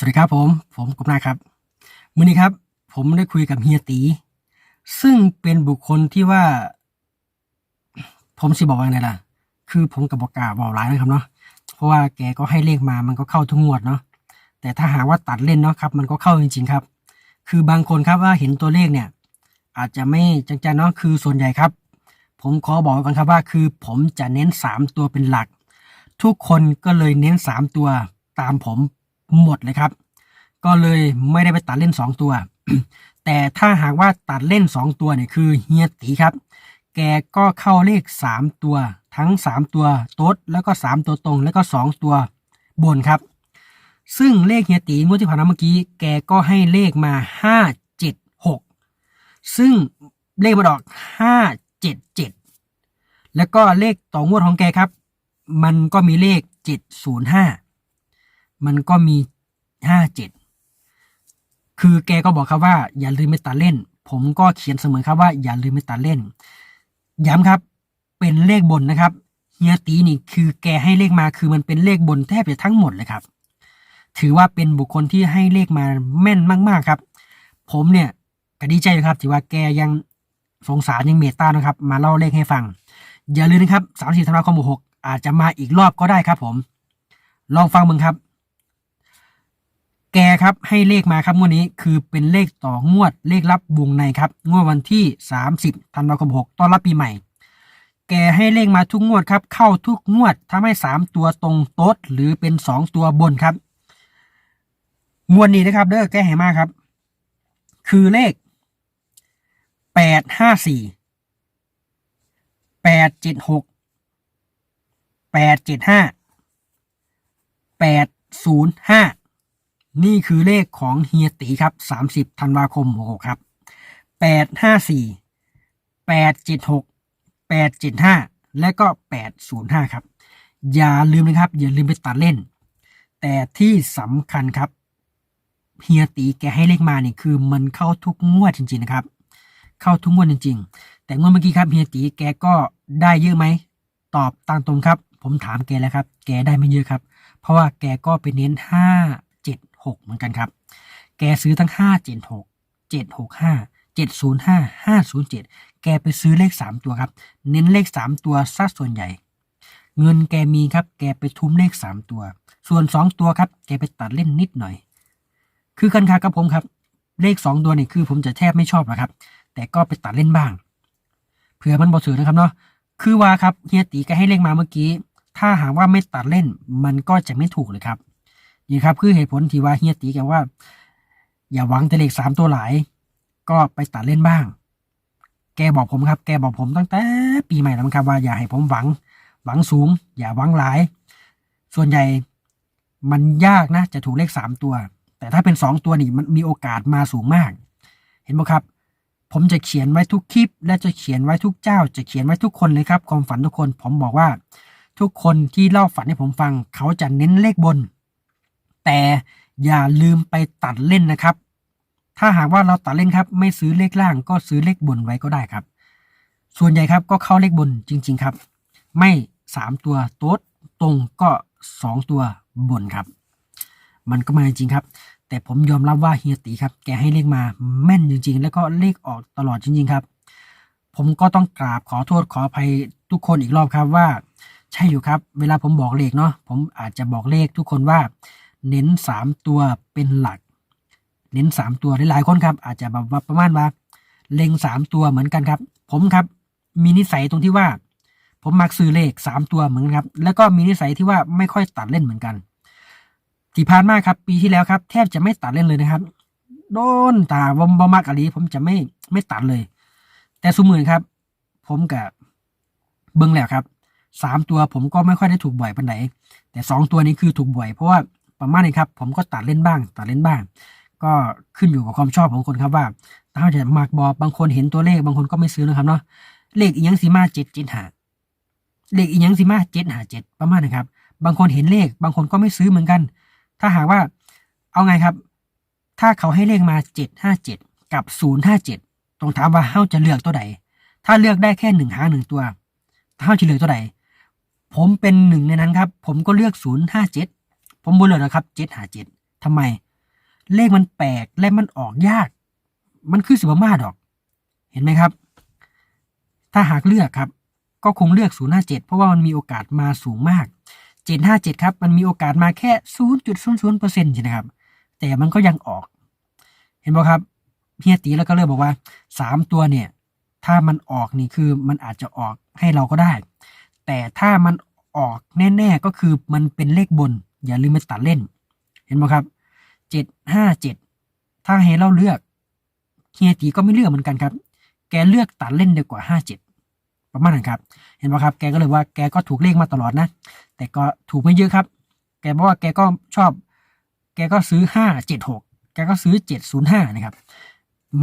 สวัสดีครับผม ผมกุมนาครับมื่อนี้ครับ ผมได้คุยกับเฮียตี ซึ่งเป็นบุคคลที่ว่า ผมสิบอกว่าไงล่ะ คือผมกับบอกกาบอกหลายนะครับเนาะเพราะว่าแกก็ให้เลขมามันก็เข้าทุกงวดเนาะแต่ถ้าหากว่าตัดเล่นเนาะครับ มันก็เข้าจริง ๆ ครับ คือบางคนครับว่าเห็นตัวเลขเนี่ย อาจจะไม่จังๆเนาะคือส่วนใหญ่ครับ ผมขอบอกก่อนครับว่า คือผมจะเน้นสามตัวเป็นหลัก ทุกคนก็เลยเน้นสามตัวตามผม หมดเลยครับ ก็เลยไม่ได้ไปตัดเล่นสองตัว แต่ถ้าหากว่าตัดเล่นสองตัวเนี่ยคือเฮียตีครับ แกก็เข้าเลขสามตัว ทั้งสามตัวโต๊ดแล้วก็สามตัวตรง แล้วก็สองตัวบนครับ ซึ่งเลขเฮียตีงวดที่ผ่านมาเมื่อกี้ แกก็ให้เลขมาห้าเจ็ดหกซึ่งเลขมาออกห้าเจ็ดเจ็ดแล้วก็เลขต่องวดของแกครับ มันก็มีเลขเจ็ดศูนย์ห้า มันก็มีห้าเจ็ดคือแกก็บอกครับว่าอย่าลืมไปตัดเล่น ผมก็เขียนเสมอครับว่าอย่าลืมไปตัดเล่น ย้ำครับเป็นเลขบนนะครับเฮียตีนี่คือแกให้เลขมาคือมันเป็นเลขบนแทบจะทั้งหมดเลยครับ ถือว่าเป็นบุคคลที่ให้เลขมาแม่นมากๆครับ ผมเนี่ยก็ดีใจครับที่ว่าแกยังสงสารยังเมตตานะครับ มาเล่าเลขให้ฟัง อย่าลืมนะครับสามสี่ธันวาคมหกอาจจะมาอีกรอบก็ได้ครับผม ลองฟังมึงครับ แกครับให้เลขมาครับงวดนี้คือเป็นเลขต่องวดเลขรับวงในครับงวดวันที่ 30ธันวาคมหกต้อนรับปีใหม่ แกให้เลขมาทุกงวดครับเข้าทุกงวดทำให้มตัวตรงโต๊ะหรือเป็นสองตัวบนครับงวดนี้นะครับเด้อแกให้มาครับ คือเลขแปดห้าสี่แปดเจ็ดหกแปดเจ็ดห้าแปดศูนย์ห้า นี่คือเลขของเฮียตีครับสสามิบธันวาคมหกครับแปดห้าสี่แปดเจ็ดหกแปดเจ็ดห้าและก็แปดศูนย์ห้าครับ อย่าลืมนะครับ อย่าลืมไปตัดเล่น แต่ที่สำคัญครับเฮียตีแกให้เลขมาเนี่ยคือมันเข้าทุกงวดจริง ๆ นะครับ เข้าทุกงวดจริง ๆ แต่งวดเมื่อกี้ครับเฮียตีแกก็ได้เยอะไหมตอบตั้งตรงครับ ผมถามแกแล้วครับ แกได้ไม่เยอะครับ เพราะว่าแกก็ไปเน้นห้า เจ็ดหกเหมือนกันครับ แกซื้อทั้งห้าเจ็ดหกเจ็ดหกห้าเจ็ดศูนย์ห้าห้าศูนย์เจ็ดแกไปซื้อเลขสามตัวครับ เน้นเลขสามตัวซะส่วนใหญ่ เงินแกมีครับ แกไปทุ้มเลขสามตัว ส่วนสองตัวครับ แกไปตัดเล่นนิดหน่อย คือกันครับกับผมครับ เลขสองตัวนี่คือผมจะแทบไม่ชอบหรอกครับ แต่ก็ไปตัดเล่นบ้าง เผื่อมันบอถือนะครับเนาะ คือว่าครับเฮียตีก็ให้เลขมาเมื่อกี้ ถ้าหากว่าไม่ตัดเล่น มันก็จะไม่ถูกเลยครับ นี่ครับคือเหตุผลที่ว่าเฮียตีแกว่า อย่าหวังแต่เลขสามตัวหลาย ก็ไปตัดเล่นบ้าง แกบอกผมครับ แกบอกผมตั้งแต่ปีใหม่แล้วครับว่าอย่าให้ผมหวัง หวังสูง อย่าหวังหลาย ส่วนใหญ่มันยากนะ จะถูกเลขสามตัว แต่ถ้าเป็นสองตัวนี่มันมีโอกาสมาสูงมาก เห็นไหมครับ ผมจะเขียนไว้ทุกคลิป และจะเขียนไว้ทุกเจ้า จะเขียนไว้ทุกคนเลยครับ ความฝันทุกคน ผมบอกว่า ทุกคนที่เล่าฝันให้ผมฟัง เขาจะเน้นเลขบน แต่อย่าลืมไปตัดเล่นนะครับ ถ้าหากว่าเราตัดเล่นครับ ไม่ซื้อเลขล่างก็ซื้อเลขบนไว้ก็ได้ครับ ส่วนใหญ่ครับก็เข้าเลขบนจริง ๆครับ ไม่สามตัวโต๊ดตรงก็สองตัวบนครับ มันก็มาจริงครับ แต่ผมยอมรับว่าเฮียตีครับ แกให้เลขมาแม่นจริง ๆ แล้วก็เลขออกตลอดจริง ๆครับ ผมก็ต้องกราบขอโทษขออภัยทุกคนอีกรอบครับว่า ใช่อยู่ครับ เวลาผมบอกเลขเนาะผมอาจจะบอกเลขทุกคนว่า เน้นสามตัวเป็นหลัก เน้นสามตัวหลายๆคนครับ อาจจะแบบว่าประมาณว่าเล็งสามตัวเหมือนกันครับ ผมครับ มีนิสัยตรงที่ว่า ผมมักซื้อเลขสามตัวเหมือนกันครับ แล้วก็มีนิสัยที่ว่าไม่ค่อยตัดเล่นเหมือนกันที่ผ่านมาครับ ปีที่แล้วครับ แทบจะไม่ตัดเล่นเลยนะครับ โดนตาบอมบอมากอะไรผมจะไม่ไม่ตัดเลย แต่สมือครับ ผมกับเบิ้งแล้วครับสามตัวผมก็ไม่ค่อยได้ถูกบ่อยปานไหนแต่สองตัวนี้คือถูกบ่อยเพราะว่า ประมาณนี้ครับ ผมก็ตัดเล่นบ้าง ตัดเล่นบ้าง ก็ขึ้นอยู่กับความชอบของคนครับว่าถ้าจะมากบอบางคนเห็นตัวเลขบางคนก็ไม่ซื้อนะครับเนาะเลขอีกยังสีมาเจ็ดเจ็ดหาเลขอีกยังสีมาเจ็ดหาเจ็ดประมาณนะครับ บางคนเห็นเลข บางคนก็ไม่ซื้อเหมือนกัน ถ้าหากว่าเอาไงครับ ถ้าเขาให้เลขมาเจ็ดห้าเจ็ดกับศูนย์ห้าเจ็ดตรงถามว่าเฮาจะเลือกตัวใดถ้าเลือกได้แค่หนึ่งหางหนึ่งตัวเฮาจะเลือกตัวใดผมเป็นหนึ่งในนั้นครับ ผมก็เลือกศูนย์ห้าเจ็ด ผมบนเลยนะครับเจ็ดหาเจ็ดทำไม เลขมันแปลกและมันออกยาก มันคือสิบมาดอก เห็นไหมครับ ถ้าหากเลือกครับ ก็คงเลือก057เพราะว่ามันมีโอกาสมาสูงมาก757ครับ มันมีโอกาสมาแค่0.00%ใช่ไหมครับ แต่มันก็ยังออก เห็นไหมครับเฮียตีแล้วก็เริ่มบอกว่า3ตัวเนี่ย ถ้ามันออกนี่คือมันอาจจะออกให้เราก็ได้ แต่ถ้ามันออกแน่ ๆก็คือมันเป็นเลขบน อย่าลืมไปตัดเล่น เห็นไหมครับ757ถ้าให้เราเลือกเฮียตีก็ไม่เลือกเหมือนกันครับ แกเลือกตัดเล่นดีกว่า57ประมาณนั้นครับ เห็นไหมครับ แกก็เลยว่าแกก็ถูกเลขมาตลอดนะ แต่ก็ถูกไม่เยอะครับ แกบอกว่าแกก็ชอบ แกก็ซื้อ576แกก็ซื้อ705นะครับ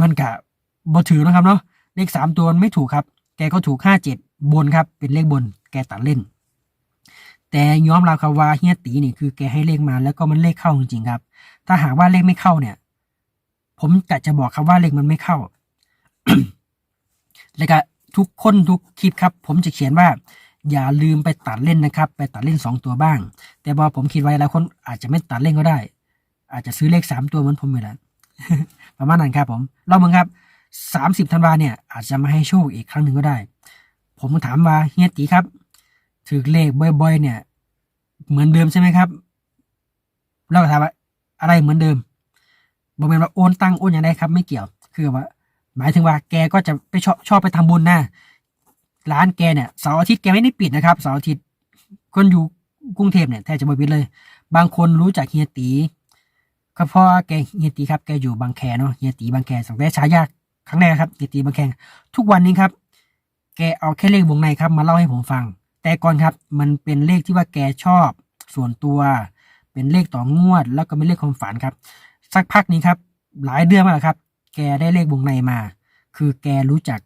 มันกับ่ถือนะครับเนาะ เลข3ตัวไม่ถูกครับ แกก็ถูก57บนครับ เป็นเลขบน แกตัดเล่น แต่ยอมรับครับว่าเฮียตีนี่คือแกให้เลขมาแล้วก็มันเลขเข้าจริงๆครับ ถ้าหากว่าเลขไม่เข้าเนี่ย ผมกะจะบอกครับว่าเลขมันไม่เข้า แล้วก็ทุกคนทุกคลิปครับ ผมจะเขียนว่าอย่าลืมไปตัดเล่นนะครับ ไปตัดเล่นสองตัวบ้าง แต่พอผมคิดไว้แล้วคนอาจจะไม่ตัดเล่นก็ได้ อาจจะซื้อเลขสามตัวเหมือนผมอยู่แล้วประมาณนั้นครับผมเราเมืองครับสามสิบธันวาเนี่ย อาจจะมาให้โชคอีกครั้งหนึ่งก็ได้ ผมถามว่าเฮียตีครับถือเลขบ่อยๆเนี่ย เหมือนเดิมใช่ไหมครับเราก็ถามว่าอะไรเหมือนเดิมบอกเป็นว่าโอนตังโอนอย่างไรครับ ไม่เกี่ยว คือว่า หมายถึงว่าแกก็จะไปชอบชอบไปทำบุญนะร้านแกเนี่ยเสาร์อาทิตย์แกไม่ได้ปิดนะครับเสาร์อาทิตย์คนอยู่กรุงเทพเนี่ยแทบจะไม่ปิดเลย บางคนรู้จักเฮียตีก็เพราะแกเฮียตีครับแกอยู่บางแคเนาะเฮียตีบางแคสังแต่ฉายาครั้งแรกครับเฮียตีบางแคทุกวันนี้ครับ แกเอาแค่เลขวงในครับ มาเล่าให้ผมฟัง แต่ก่อนครับมันเป็นเลขที่ว่าแกชอบ ส่วนตัว เป็นเลขต่องวด แล้วก็เป็นเลขความฝันครับ สักพักนี้ครับ หลายเดือนมาแล้วครับ แกได้เลขวงในมา คือแกรู้จัก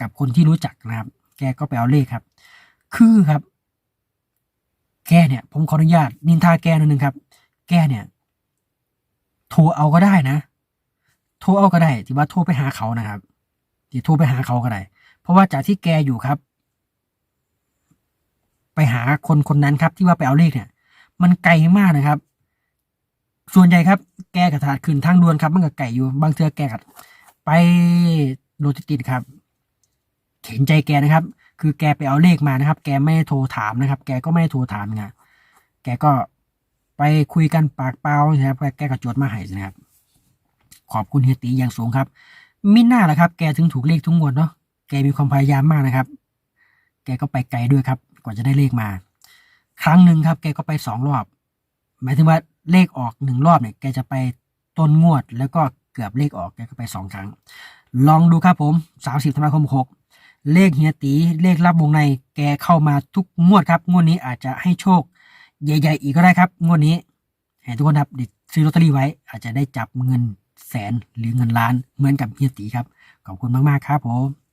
กับคนที่รู้จักนะครับ แกก็ไปเอาเลขครับ คือครับ แกเนี่ย ผมขออนุญาต นินทาแกนอยหนึงครับ แกเนี่ย โทรเอาก็ได้นะ โทรเอาก็ได้ที่ว่าโทรไปหาเขานะครับที่โทรไปหาเขาก็ได้ เพราะว่าจากที่แกอยู่ครับาคนคนนั้นครับที่ว่าไปเอาเลขเนี่ย มันไกลมากนะครับ ส่วนใหญ่ครับ แกกระถาดขึ้นทางด่วนครับ มันก็ไก่อยู่ บางเทือแกกัดไปโรถติดครับเห็นใจแกนะครับ คือแกไปเอาเลขมานะครับ แกไม่โทรถามนะครับ แกก็ไม่โทรถามไงแกก็ไปคุยกันปากเปล่านะครับแกก็จดมาให้นะครับ ขอบคุณเฮตีอย่างสูงครับมิน่าแหละครับ แกถึงถูกเลขทุกงวดเนาะแกมีความพยายามมากนะครับ แกก็ไปไกลด้วยครับ ว่าจะได้เลขมา ครั้งหนึ่งครับ แกก็ไปสองรอบ หมายถึงว่าเลขออกหนึ่งรอบเนี่ย แกจะไปต้นงวด แล้วก็เกือบเลขออก แกก็ไปสองครั้ง ลองดูครับผมสามสิบธันวาคมหกเลขเฮียตี เลขรับวงใน แกเข้ามาทุกงวดครับ งวดนี้อาจจะให้โชค ใหญ่ ๆ อีกก็ได้ครับ งวดนี้ให้ทุกคนครับเด็กซื้อลอตเตอรี่ไว้ อาจจะได้จับเงินแสนหรือเงินล้านเหมือนกับเฮียตีครับ ขอบคุณมาก ๆ ครับผม